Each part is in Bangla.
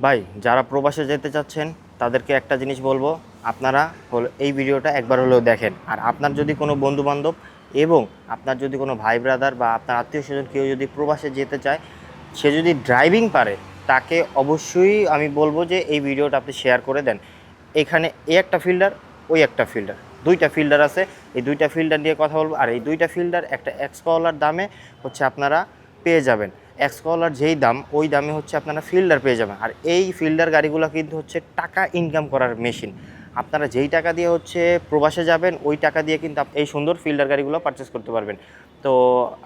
ভাই, যারা প্রবাসে যেতে চাচ্ছেন, তাদেরকে একটা জিনিস বলব। আপনারা হলো, এই ভিডিওটা একবার হলেও দেখেন। আর আপনার যদি কোনো বন্ধু বান্ধব এবং আপনার যদি কোনো ভাই ব্রাদার বা আপনার আত্মীয় স্বজন কেউ যদি প্রবাসে যেতে চায়, সে যদি ড্রাইভিং পারে, তাকে অবশ্যই আমি বলব যে এই ভিডিওটা আপনি শেয়ার করে দেন। এখানে এ একটা ফিল্ডার ওই একটা ফিল্ডার। দুইটা ফিল্ডার আছে। এই দুইটা ফিল্ডার নিয়ে কথা বলব। আর এই দুইটা ফিল্ডার একটা এক্সকলার দামে হচ্ছে আপনারা পেয়ে যাবেন। এক্সকলার যেই দাম, ওই দামে হচ্ছে আপনারা ফিল্ডার পেয়ে যাবেন। আর এই ফিল্ডার গাড়িগুলো কিন্তু হচ্ছে টাকা ইনকাম করার মেশিন আপনারা যেই টাকা দিয়ে হচ্ছে প্রবাসে যাবেন, ওই টাকা দিয়ে কিন্তু এই সুন্দর ফিল্ডার গাড়িগুলো পারচেস করতে পারবেন। তো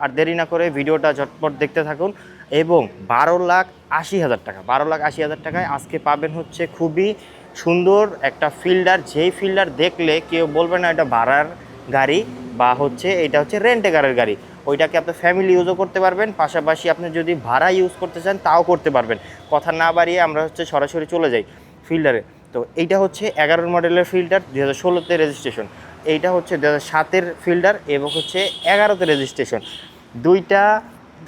আর দেরি না করে ভিডিওটা ঝটপট দেখতে থাকুন এবং বারো লাখ আশি হাজার টাকা, বারো লাখ আশি হাজার টাকায় আজকে পাবেন হচ্ছে খুবই সুন্দর একটা ফিল্ডার যেই ফিল্ডার দেখলে কেউ বলবে না এটা ভাড়ার গাড়ি বা হচ্ছে এটা হচ্ছে রেন্টে গাড়ির গাড়ি। ওইটাকে আপনি ফ্যামিলি ইউজও করতে পারবেন, পাশাপাশি আপনি যদি ভাড়া ইউজ করতে চান তাও করতে পারবেন। কথা না বাড়িয়ে আমরা হচ্ছে সরাসরি চলে যাই ফিল্ডারে তো এইটা হচ্ছে এগারোর মডেলের ফিল্টার দু হাজার ষোলোতে রেজিস্ট্রেশন এইটা হচ্ছে দু হাজার সাতের ফিল্টার এবং হচ্ছে এগারোতে রেজিস্ট্রেশন দুইটা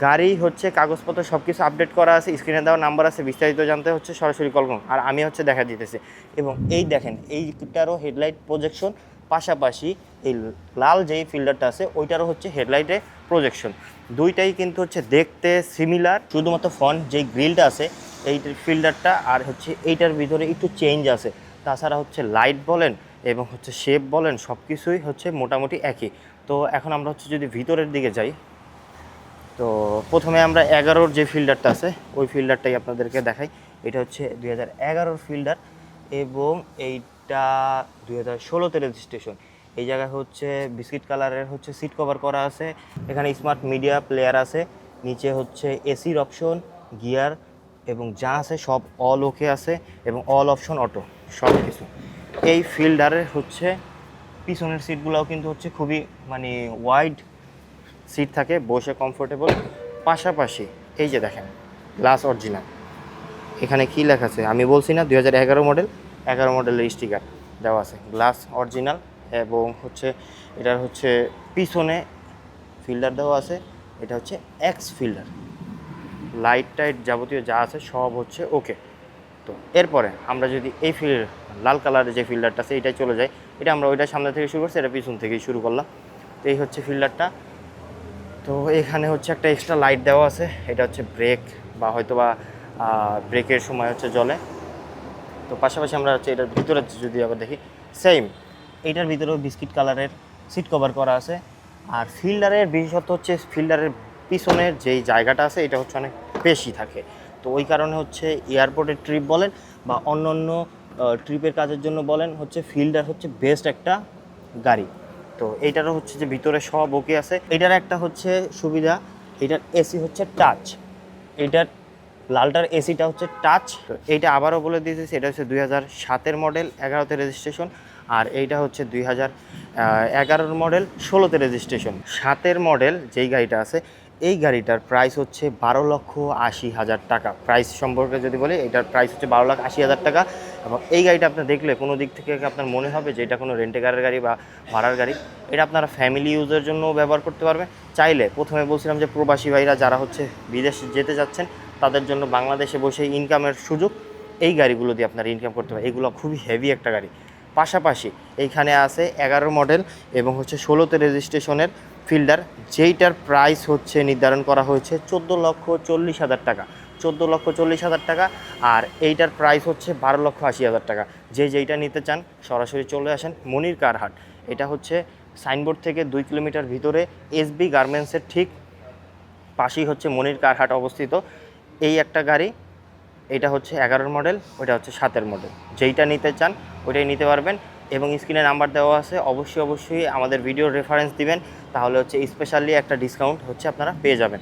গাড়ি হচ্ছে কাগজপত্র সব কিছু আপডেট করা আছে স্ক্রিনে দেওয়া নাম্বার আছে, বিস্তারিত জানতে হচ্ছে, সরাসরি কল করুন। আর আমি হচ্ছে দেখা দিতেছি। এবং এই দেখেন, এইটারও হেডলাইট প্রজেকশন পাশাপাশি এই লাল যেই ফিল্ডারটা আছে, ওইটারও হচ্ছে হেডলাইটে প্রজেকশন দুইটাই কিন্তু হচ্ছে দেখতে সিমিলার শুধুমাত্র ফ্রন্ট যেই গ্রিলটা আছে, এই ফিল্ডারটা আর হচ্ছে এইটার ভিতরে একটু চেঞ্জ আছে। তাছাড়া হচ্ছে লাইট বলেন এবং হচ্ছে শেপ বলেন সব কিছুই হচ্ছে মোটামুটি একই। তো এখন আমরা হচ্ছে যদি ভিতরের দিকে যাই, তো প্রথমে আমরা এগারোর যে ফিল্ডারটা আছে, ওই ফিল্ডারটাই আপনাদেরকে দেখাই। এটা হচ্ছে দুই হাজার ফিল্ডার এবং এইটা দুই হাজার ষোলোতে রেজিস্ট্রেশন এই জায়গায় হচ্ছে বিস্কিট কালারের হচ্ছে সিট কভার করা আছে। এখানে স্মার্ট মিডিয়া প্লেয়ার আছে। নিচে হচ্ছে এসির অপশন গিয়ার এবং যা আছে সব অল ওকে আছে এবং অল অপশন অটো সব কিছু এই ফিল্ডারের হচ্ছে পিছনের সিটগুলোও কিন্তু হচ্ছে খুবই মানে ওয়াইড সিট থাকে, বসে কমফোর্টেবল পাশাপাশি এই যে দেখেন গ্লাস অরিজিনাল এখানে কি লেখা আছে? আমি বলছি না, দুই হাজার এগারো মডেল এগারো মডেলের স্টিকার দেওয়া আছে। গ্লাস অরিজিনাল এবং হচ্ছে এটার হচ্ছে পিছনে ফিল্ডার দেওয়া আছে। এটা হচ্ছে এক্স ফিল্ডার লাইট টাইট যাবতীয় যা আছে সব হচ্ছে ওকে তো এরপরে আমরা যদি এই ফিল্ড লাল কালারের যে ফিল্ডারটা আছে, এটাই চলে যাই। এটা আমরা ওইটা সামনে থেকে শুরু করছি, এটা পিছন থেকেই শুরু করলাম। তো এই হচ্ছে ফিল্ডারটা তো এখানে হচ্ছে একটা এক্সট্রা লাইট দেওয়া আছে। এটা হচ্ছে ব্রেক বা হয়তো বা ব্রেকের সময় হচ্ছে জলে তো পাশাপাশি আমরা হচ্ছে এটার ভিতরে যদি আবার দেখি সেম এইটার ভিতরেও বিস্কিট কালারের সিট কভার করা আছে। আর ফিল্ডারের বিশেষত হচ্ছে ফিল্ডারের পিছনের যেই জায়গাটা আছে, এটা হচ্ছে অনেক বেশি থাকে। তো ওই কারণে হচ্ছে এয়ারপোর্টের ট্রিপ বলেন বা অন্য অন্য ট্রিপের কাজের জন্য বলেন, হচ্ছে ফিল্ডার হচ্ছে বেস্ট একটা গাড়ি। তো এইটারও হচ্ছে যে ভিতরে সব ওকে আছে। এটার একটা হচ্ছে সুবিধা, এটার এসি হচ্ছে টাচ এটার লালটার এসিটা হচ্ছে টাচ, এইটা আবারও বলে দিতেছি এটা হচ্ছে দুই হাজার সাতের মডেল, এগারোতে রেজিস্ট্রেশন আর এইটা হচ্ছে দুই হাজার এগারোর মডেল, ষোলোতে রেজিস্ট্রেশন সাতের মডেল যেই গাড়িটা আছে, এই গাড়িটার প্রাইস হচ্ছে বারো লক্ষ আশি হাজার টাকা। প্রাইস সম্পর্কে যদি বলি, এটার প্রাইস হচ্ছে বারো লাখ আশি হাজার টাকা, এবং এই গাড়িটা আপনি দেখলে কোনো দিক থেকে আপনার মনে হবে যে এটা কোনো রেন্টে কারের গাড়ি বা ভাড়ার গাড়ি। এটা আপনারা ফ্যামিলি ইউজের জন্য ব্যবহার করতে পারবেন। চাইলে প্রথমে বলছিলাম যে প্রবাসী ভাইরা যারা হচ্ছে বিদেশে যেতে যাচ্ছেন তাদের জন্য বাংলাদেশে বসে ইনকামের সুযোগ, এই গাড়িগুলো দিয়ে আপনারা ইনকাম করতে পারেন এগুলো খুবই হেভি একটা গাড়ি। পাশাপাশি এইখানে আছে এগারো মডেল এবং হচ্ছে ষোলোতে রেজিস্ট্রেশনের ফিল্ডার যেইটার প্রাইস হচ্ছে নির্ধারণ করা হয়েছে চোদ্দ লক্ষ চল্লিশ হাজার টাকা। চোদ্দ লক্ষ চল্লিশ হাজার টাকা আর এইটার প্রাইস হচ্ছে বারো লক্ষ আশি হাজার টাকা। যে যেইটা নিতে চান, সরাসরি চলে আসেন মনির কারহাট। এটা হচ্ছে সাইনবোর্ড থেকে দুই কিলোমিটার ভিতরে এসবি গার্মেন্টসের ঠিক পাশেই হচ্ছে মনির কারহাট অবস্থিত। এই একটা গাড়ি, এটা হচ্ছে এগারোর মডেল ওইটা হচ্ছে সাতের মডেল যেইটা নিতে চান, ওইটাই নিতে পারবেন এবং স্ক্রিনে নাম্বার দেওয়া আছে, অবশ্যই অবশ্যই আমাদের ভিডিও রেফারেন্স দিবেন, তাহলে হচ্ছে স্পেশালি একটা ডিসকাউন্ট হচ্ছে আপনারা পেয়ে যাবেন।